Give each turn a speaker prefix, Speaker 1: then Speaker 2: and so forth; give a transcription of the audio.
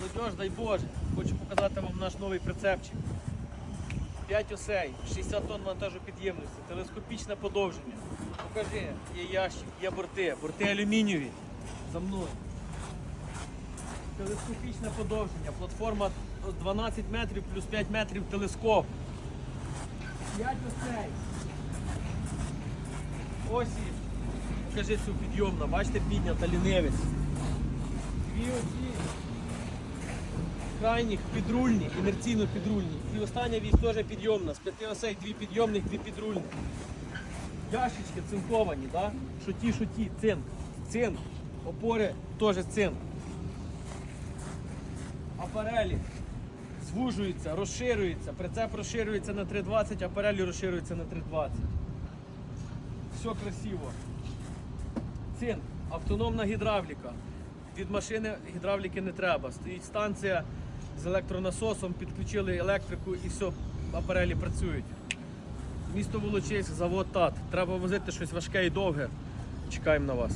Speaker 1: Молодіж, дай Боже, хочу показати вам наш новий прицепчик. 5 осей, 60 тонн вантажопідємності, телескопічне подовження. Покажи, є ящик, є борти, борти алюмінієві. За мною. Телескопічне подовження, платформа 12 метрів плюс 5 метрів телескоп. 5 осей. Ось і. Покажи цю підйомну, бачите, піднята лінивець. Дві оці крайніх підрульні, інерційно підрульні. І остання вісь теж підйомна. З п'яти осей дві підйомних, дві підрульні. Ящички цинковані, да? що ті, що цинк. Цинк. Опори теж цинк. Апарелі звужуються, розширюються. Прицеп розширюється на 3,20, апарелі розширюються на 3,20. Все красиво. Цинк, автономна гідравліка. Від машини гідравліки не треба. Стоїть станція з електронасосом, підключили електрику і все, апарелі працюють. Місто Волочиськ, завод ТАТ. Треба возити щось важке і довге. Чекаємо на вас.